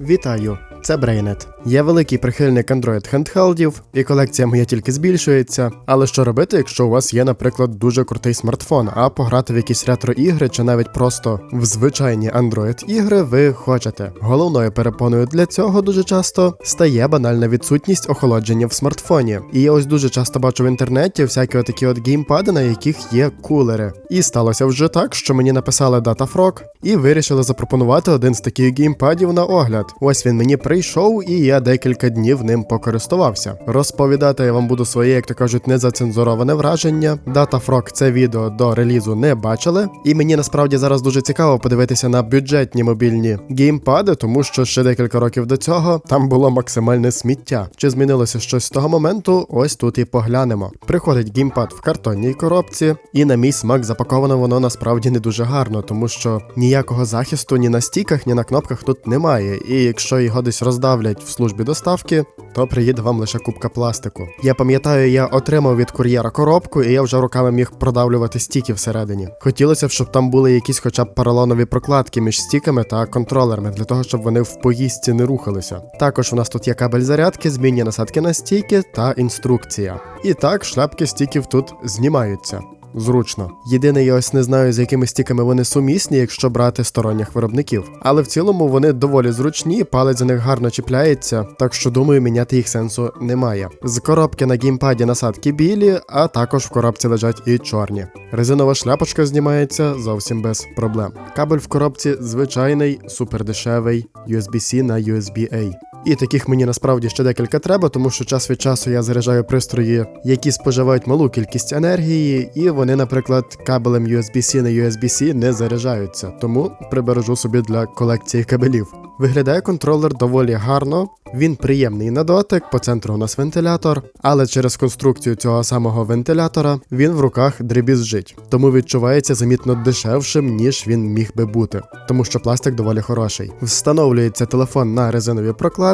Вітаю, це Брейнет. Я великий прихильник Android хендхелдів, і колекція моя тільки збільшується. Але що робити, якщо у вас є, наприклад, дуже крутий смартфон, а пограти в якісь ретро-ігри чи навіть просто в звичайні Android ігри ви хочете? Головною перепоною для цього дуже часто стає банальна відсутність охолодження в смартфоні. І я ось дуже часто бачу в інтернеті всякі отакі от геймпади, на яких є кулери. І сталося вже так, що мені написали DataFrog і вирішили запропонувати один з таких геймпадів на огляд. Ось він мені прийшов, і я декілька днів ним покористувався. Розповідати я вам буду своє, як то кажуть, незацензуроване враження. DataFrog це відео до релізу не бачили, і мені насправді зараз дуже цікаво подивитися на бюджетні мобільні геймпади, тому що ще декілька років до цього там було максимальне сміття. Чи змінилося щось з того моменту? Ось тут і поглянемо. Приходить геймпад в картонній коробці, і на мій смак запаковано воно насправді не дуже гарно, тому що ніякого захисту ні на стіках, ні на кнопках тут немає. І якщо його десь роздавлять в службі доставки, то приїде вам лише кубка пластику. Я пам'ятаю, я отримав від кур'єра коробку, і я вже руками міг продавлювати стіки всередині. Хотілося б, щоб там були якісь хоча б поролонові прокладки між стіками та контролерами, для того, щоб вони в поїздці не рухалися. Також у нас тут є кабель зарядки, змінні насадки на стійки та інструкція. І так, шляпки стіків тут знімаються. Зручно. Єдине, я ось не знаю, з якими стіками вони сумісні, якщо брати сторонніх виробників. Але в цілому вони доволі зручні, палець за них гарно чіпляється, так що думаю, міняти їх сенсу немає. З коробки на геймпаді насадки білі, а також в коробці лежать і чорні. Резинова шляпочка знімається зовсім без проблем. Кабель в коробці звичайний, супердешевий, USB-C на USB-A. І таких мені насправді ще декілька треба, тому що час від часу я заряджаю пристрої, які споживають малу кількість енергії, і вони, наприклад, кабелем USB-C на USB-C не заряджаються, тому прибережу собі для колекції кабелів. Виглядає контролер доволі гарно, він приємний на дотик, по центру у нас вентилятор, але через конструкцію цього самого вентилятора він в руках дребізжить, тому відчувається замітно дешевшим, ніж він міг би бути, тому що пластик доволі хороший. Встановлюється телефон на резинові прокладки,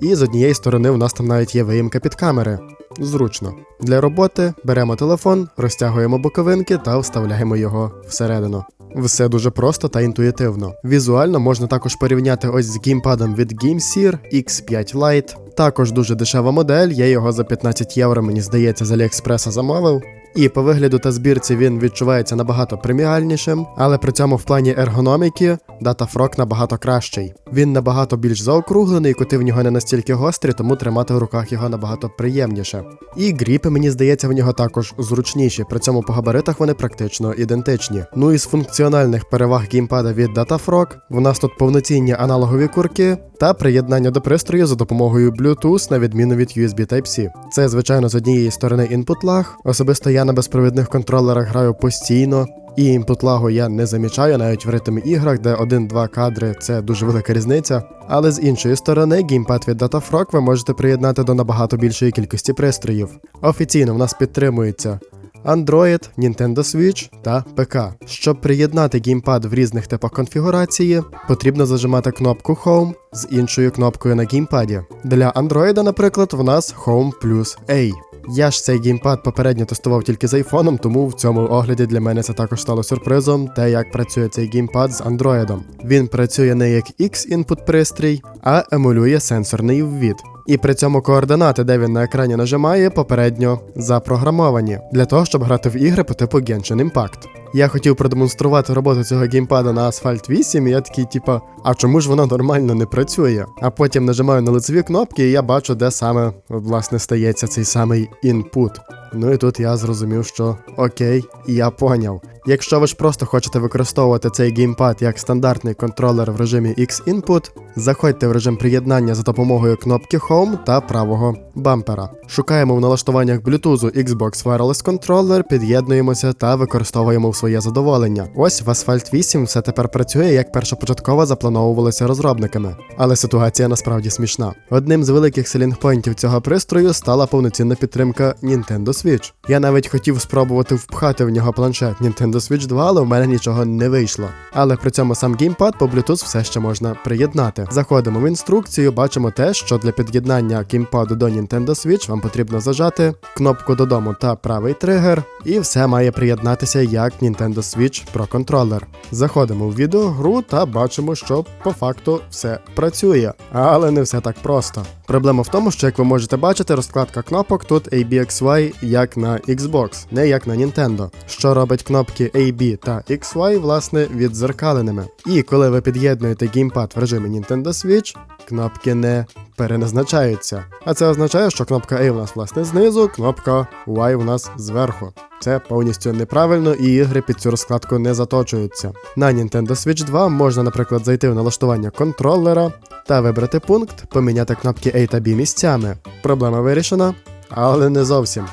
і з однієї сторони у нас там навіть є виїмка під камери. Зручно. Для роботи беремо телефон, розтягуємо боковинки та вставляємо його всередину. Все дуже просто та інтуїтивно. Візуально можна також порівняти ось з геймпадом від GameSear X5 Lite. Також дуже дешева модель, я його за 15 євро, мені здається, з Аліекспреса замовив. І по вигляду та збірці він відчувається набагато преміальнішим, але при цьому в плані ергономіки DataFrog набагато кращий. Він набагато більш заокруглений, кути в нього не настільки гострі, тому тримати в руках його набагато приємніше. І гріпи, мені здається, в нього також зручніші, при цьому по габаритах вони практично ідентичні. Ну і з функціональних переваг геймпада від DataFrog в нас тут повноцінні аналогові курки та приєднання до пристрою за допомогою Bluetooth на відміну від USB Type-C. Це, звичайно, з однієї сторони інпут лаг. Особисто я на безпровідних контролерах граю постійно. І інпут лагу я не замічаю навіть в ритм іграх, де 1-2 кадри це дуже велика різниця. Але з іншої сторони, геймпад від DataFrog ви можете приєднати до набагато більшої кількості пристроїв. Офіційно в нас підтримується Android, Nintendo Switch та ПК. Щоб приєднати геймпад в різних типах конфігурації, потрібно зажимати кнопку Home з іншою кнопкою на геймпаді. Для Android, наприклад, в нас Home плюс A. Я ж цей геймпад попередньо тестував тільки з айфоном, тому в цьому огляді для мене це також стало сюрпризом, те, як працює цей геймпад з андроїдом. Він працює не як X-інпут пристрій, а емулює сенсорний ввід. І при цьому координати, де він на екрані нажимає, попередньо запрограмовані для того, щоб грати в ігри по типу Genshin Impact. Я хотів продемонструвати роботу цього геймпада на Asphalt 8, і я такий, типа, а чому ж воно нормально не працює? А потім нажимаю на лицеві кнопки, і я бачу, де саме власне стається цей самий інпут. Ну і тут я зрозумів, що окей, я поняв. Якщо ви ж просто хочете використовувати цей геймпад як стандартний контролер в режимі X-Input, заходьте в режим приєднання за допомогою кнопки Home та правого бампера. Шукаємо в налаштуваннях Bluetooth Xbox Wireless Controller, під'єднуємося та використовуємо в своє задоволення. Ось в Asphalt 8 все тепер працює як першопочатково заплановувалося розробниками. Але ситуація насправді смішна. Одним з великих селінгпойнтів цього пристрою стала повноцінна підтримка Nintendo Switch. Я навіть хотів спробувати впхати в нього планшет Nintendo Switch 2, але в мене нічого не вийшло. Але при цьому сам геймпад по Bluetooth все ще можна приєднати. Заходимо в інструкцію, бачимо те, що для під'єднання геймпаду до Nintendo Switch вам потрібно зажати кнопку додому та правий тригер, і все має приєднатися як Nintendo Switch Pro контролер. Заходимо в відеогру та бачимо, що по факту все працює, але не все так просто. Проблема в тому, що як ви можете бачити, розкладка кнопок тут ABXY як на Xbox, не як на Nintendo, що робить кнопки AB та XY, власне, відзеркаленими. І коли ви під'єднуєте геймпад в режимі Nintendo Switch, кнопки не переназначаються. А це означає, що кнопка A у нас власне знизу, кнопка Y у нас зверху. Це повністю неправильно і ігри під цю розкладку не заточуються. На Nintendo Switch 2 можна, наприклад, зайти в налаштування контролера та вибрати пункт, поміняти кнопки A та B місцями. Проблема вирішена, але не зовсім.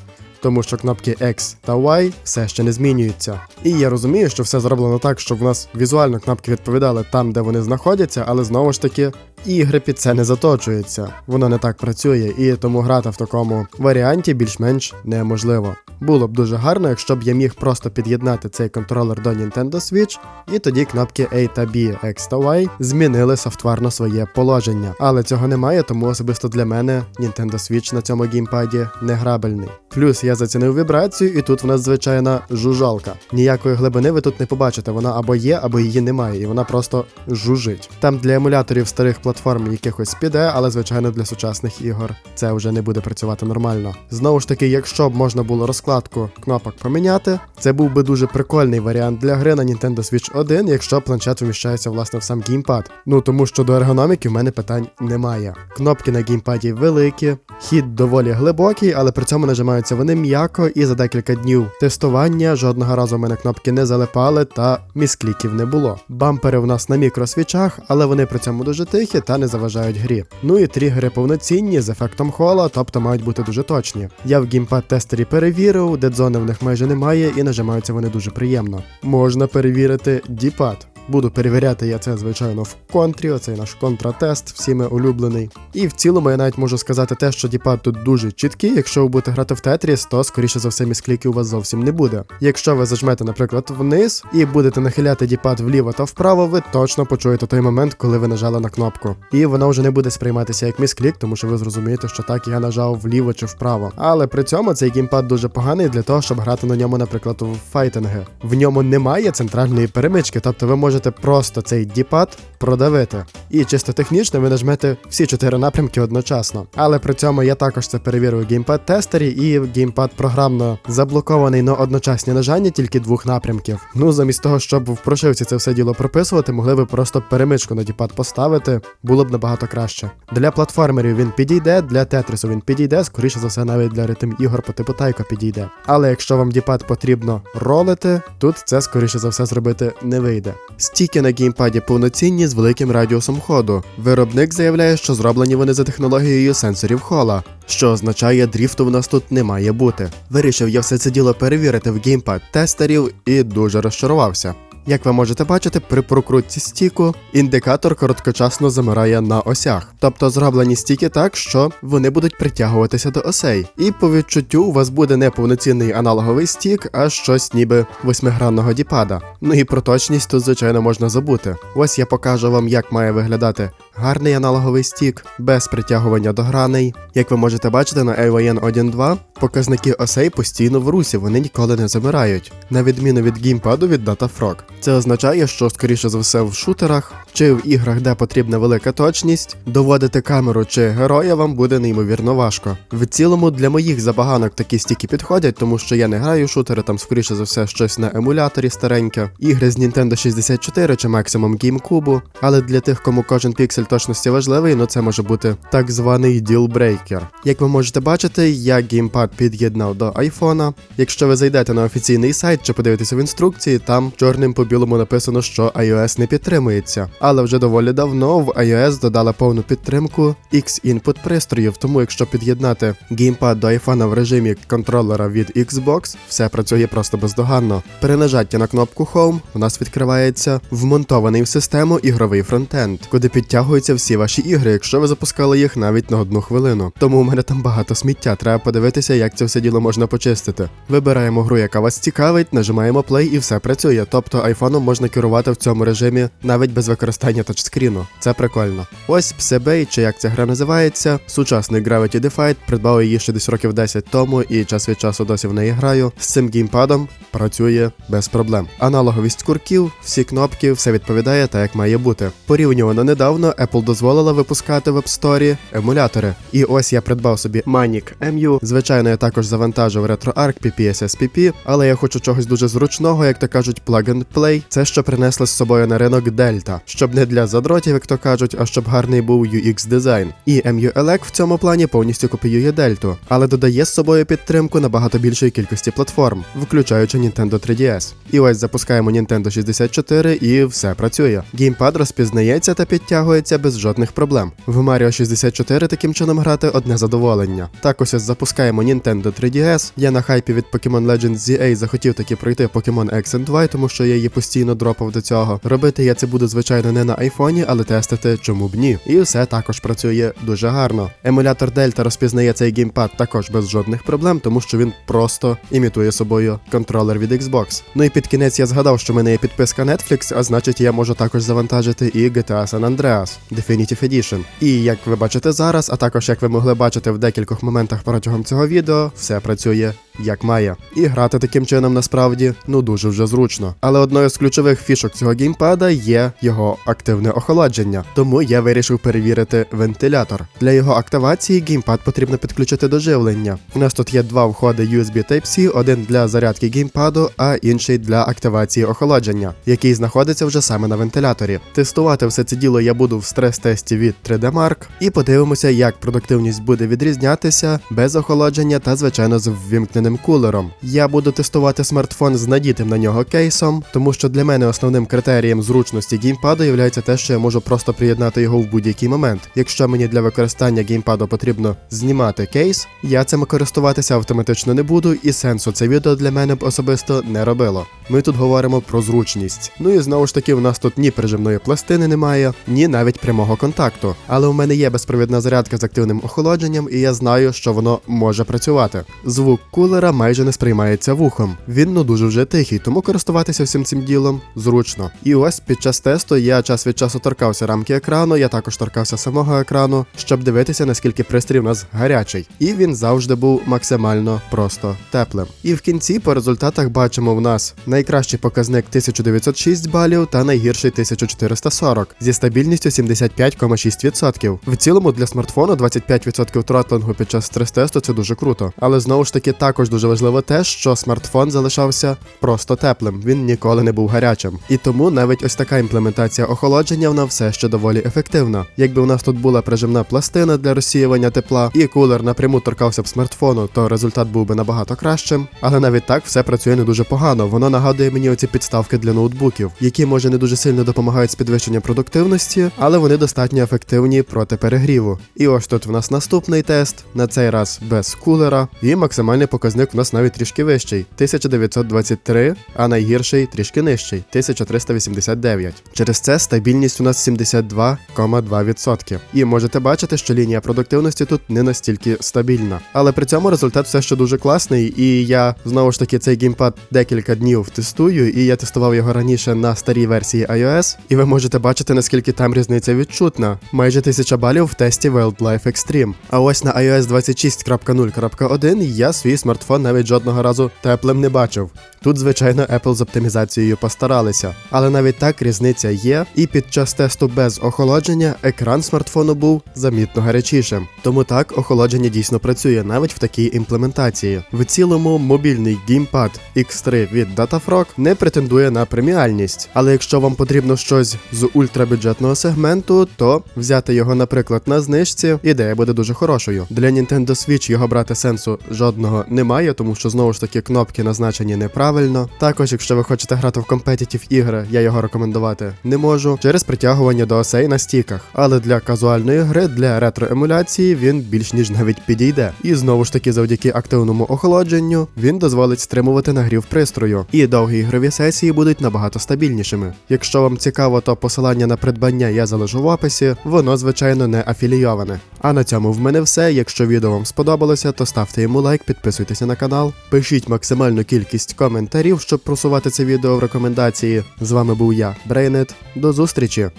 Тому що кнопки X та Y все ще не змінюються. І я розумію, що все зроблено так, щоб в нас візуально кнопки відповідали там, де вони знаходяться, але знову ж таки ігри під це не заточуються. Воно не так працює, і тому грати в такому варіанті більш-менш неможливо. Було б дуже гарно, якщо б я міг просто під'єднати цей контролер до Nintendo Switch, і тоді кнопки A та B, X та Y змінили софтварно своє положення. Але цього немає, тому особисто для мене Nintendo Switch на цьому геймпаді не грабельний. Плюс я зацінив вібрацію, і тут в нас звичайна жужалка. Ніякої глибини ви тут не побачите, вона або є, або її немає, і вона просто жужить. Там для емуляторів старих платформ якихось піде, але звичайно для сучасних ігор це вже не буде працювати нормально. Знову ж таки, якщо б можна було розкладку кнопок поміняти, це був би дуже прикольний варіант для гри на Nintendo Switch 1, якщо планшет вміщається власне в сам геймпад. Ну тому що до ергономіки в мене питань немає. Кнопки на геймпаді великі, хід доволі глибокий, але при цьому нажимаються вони м'яко і за декілька днів тестування жодного разу в мене кнопки не залипали та міскліків не було. Бампери в нас на мікросвічах, але вони при цьому дуже тихі та не заважають грі. Ну і тригери повноцінні з ефектом хола, тобто мають бути дуже точні. Я в геймпад тестері перевірив, дедзони в них майже немає і нажимаються вони дуже приємно. Можна перевірити діпад. Буду перевіряти я це, звичайно, в контрі, оцей наш контратест, всіми улюблений. І в цілому я навіть можу сказати те, що діпад тут дуже чіткий. Якщо ви будете грати в Тетріс, то скоріше за все міскліків у вас зовсім не буде. Якщо ви зажмете, наприклад, вниз і будете нахиляти діпад вліво та вправо, ви точно почуєте той момент, коли ви нажали на кнопку. І воно вже не буде сприйматися як місклік, тому що ви зрозумієте, що так я нажав вліво чи вправо. Але при цьому цей геймпад дуже поганий для того, щоб грати на ньому, наприклад, у файтинги. В ньому немає центральної перемички, тобто ви можете просто цей діпад продавити. І чисто технічно ви нажмете всі чотири напрямки одночасно. Але при цьому я також це перевірив у геймпад тестері, і геймпад програмно заблокований на одночасні нажання тільки двох напрямків. Ну замість того, щоб в прошивці це все діло прописувати, могли ви просто перемичку на діпад поставити, було б набагато краще. Для платформерів він підійде, для тетрису він підійде, скоріше за все, навіть для ритм ігор по типу Тайко підійде. Але якщо вам діпад потрібно ролити, тут це скоріше за все зробити не вийде. Стіки на геймпаді повноцінні з великим радіусом ходу. Виробник заявляє, що зроблені вони за технологією сенсорів хола, що означає, дріфту в нас тут не має бути. Вирішив я все це діло перевірити в геймпад тестерів і дуже розчарувався. Як ви можете бачити, при прокрутці стіку індикатор короткочасно замирає на осях, тобто зроблені стіки так, що вони будуть притягуватися до осей. І по відчуттю у вас буде не повноцінний аналоговий стік, а щось ніби восьмигранного діпада. Ну і про точність тут, звичайно, можна забути. Ось я покажу вам, як має виглядати гарний аналоговий стік, без притягування до граней. Як ви можете бачити на AVN 1.2, показники осей постійно в русі, вони ніколи не замирають, на відміну від геймпаду від Datafrog. Це означає, що скоріше за все в шутерах чи в іграх, де потрібна велика точність, доводити камеру чи героя вам буде неймовірно важко. В цілому для моїх забаганок такі стіки підходять, тому що я не граю шутери, там скоріше за все щось на емуляторі стареньке, ігри з Nintendo 64 чи максимум GameCube, але для тих, кому кожен піксель точності важливий, ну це може бути так званий ділбрейкер. Як ви можете бачити, я геймпад під'єднав до айфона. Якщо ви зайдете на офіційний сайт чи подивитеся в інструкції, там чорним по білому написано, що iOS не підтримується. Але вже доволі давно в iOS додала повну підтримку X-Input пристроїв, тому якщо під'єднати геймпад до айфона в режимі контролера від Xbox, все працює просто бездоганно. При нажатті на кнопку Home у нас відкривається вмонтований в систему ігровий фронтенд, куди підтягує підтягуються всі ваші ігри, якщо ви запускали їх навіть на одну хвилину. Тому у мене там багато сміття. Треба подивитися, як це все діло можна почистити. Вибираємо гру, яка вас цікавить, нажимаємо play і все працює. Тобто айфоном можна керувати в цьому режимі навіть без використання тачскріну. Це прикольно. Ось Psebay, чи як ця гра називається, сучасний Gravity Defied, придбав її ще десь років 10 тому і час від часу досі в неї граю. З цим геймпадом працює без проблем. Аналоговість курків, всі кнопки, все відповідає так, як має бути. Порівнювано недавно Apple дозволила випускати в App Store емулятори. І ось я придбав собі Manic MU. Звичайно, я також завантажив RetroArch PPS SPP, але я хочу чогось дуже зручного, як то кажуть, plug and play. Це що принесли з собою на ринок Delta, щоб не для задротів, як то кажуть, а щоб гарний був UX дизайн. І MU Elec в цьому плані повністю копіює Дельту, але додає з собою підтримку набагато більшої кількості платформ, включаючи Nintendo 3DS. І ось запускаємо Nintendo 64 і все працює. Геймпад розпізнається та підтягується без жодних проблем. В Mario 64 таким чином грати одне задоволення. Так ось ось запускаємо Nintendo 3DS. Я на хайпі від Pokemon Legends ZA захотів таки пройти Pokemon X and Y, тому що я її постійно дропав до цього. Робити я це буду, звичайно, не на айфоні, але тестити чому б ні. І все також працює дуже гарно. Емулятор Delta розпізнає цей геймпад також без жодних проблем, тому що він просто імітує собою контролер від Xbox. Ну і під кінець я згадав, що в мене є підписка Netflix, а значить я можу також завантажити і GTA San Andreas Definitive Edition. І як ви бачите зараз, а також як ви могли бачити в декількох моментах протягом цього відео, все працює як має. І грати таким чином насправді ну дуже вже зручно. Але одною з ключових фішок цього геймпада є його активне охолодження. Тому я вирішив перевірити вентилятор. Для його активації геймпад потрібно підключити до живлення. У нас тут є два входи USB Type-C, один для зарядки геймпаду, а інший для активації охолодження, який знаходиться вже саме на вентиляторі. Тестувати все це діло я буду в стрес-тесті від 3D Mark і подивимося, як продуктивність буде відрізнятися без охолодження та звичайно з ввімкненим кулером. Я буду тестувати смартфон з надітим на нього кейсом, тому що для мене основним критерієм зручності геймпаду є те, що я можу просто приєднати його в будь-який момент. Якщо мені для використання геймпаду потрібно знімати кейс, я цим користуватися автоматично не буду, і сенсу це відео для мене б особисто не робило. Ми тут говоримо про зручність. Ну і знову ж таки, в нас тут ні прижимної пластини немає, ні навіть прямого контакту. Але у мене є безпровідна зарядка з активним охолодженням, і я знаю, що воно може працювати. Звук кулера майже не сприймається вухом. Він ну дуже вже тихий, тому користуватися всім цим ділом зручно. І ось під час тесту я час від часу торкався рамки екрану, я також торкався самого екрану, щоб дивитися, наскільки пристрій у нас гарячий. І він завжди був максимально просто теплим. І в кінці по результатах бачимо в нас найкращий показник 1906 балів та найгірший 1440 зі стабільністю 75,6%. В цілому для смартфону 25% тротлингу під час стрес-тесту це дуже круто. Але знову ж таки також дуже важливо те, що смартфон залишався просто теплим, він ніколи не був гарячим. І тому навіть ось така імплементація охолодження вона все ще доволі ефективна. Якби у нас тут була прижимна пластина для розсіювання тепла, і кулер напряму торкався б смартфону, то результат був би набагато кращим. Але навіть так все працює не дуже погано. Воно нагадує мені оці підставки для ноутбуків, які може не дуже сильно допомагають з підвищення продуктивності, але вони достатньо ефективні проти перегріву. І ось тут в нас наступний тест, на цей раз без кулера, і максимальний показник в нас навіть трішки вищий 1923, а найгірший трішки нижчий 1389. Через це стабільність у нас 72,2%. І можете бачити, що лінія продуктивності тут не настільки стабільна. Але при цьому результат все ще дуже класний, і я знову ж таки цей геймпад декілька днів тестую, і я тестував його раніше на старій версії iOS, і ви можете бачити, наскільки там різниця відчутна. Майже 1000 балів в тесті Wildlife Extreme. А ось на iOS 26.0.1 я свій смартфон навіть жодного разу теплим не бачив. Тут, звичайно, Apple з оптимізацією постаралися, але навіть так різниця є, і під час тесту без охолодження екран смартфону був замітно гарячішим. Тому так охолодження дійсно працює навіть в такій імплементації. В цілому мобільний геймпад X3 від Datafrog не претендує на преміальність, але якщо вам потрібно щось з ультрабюджетного сегменту, то взяти його, наприклад, на знижці, ідея буде дуже хорошою. Для Nintendo Switch його брати сенсу жодного немає, тому що знову ж таки кнопки назначені неправильно. Також, якщо ви хочете грати в компетитів ігри, я його рекомендувати не можу через притягування до осей на стіках. Але для казуальної гри, для ретроемуляції він більш ніж навіть підійде. І знову ж таки, завдяки активному охолодженню, він дозволить стримувати нагрів пристрою. І довгі ігрові сесії будуть набагато стабільнішими. Якщо вам цікаво, то посилання на придбання я залишу залишу в описі, воно, звичайно, не афілійоване. А на цьому в мене все. Якщо відео вам сподобалося, то ставте йому лайк, підписуйтеся на канал, пишіть максимальну кількість коментарів, щоб просувати це відео в рекомендації. З вами був я, Брейнет. До зустрічі!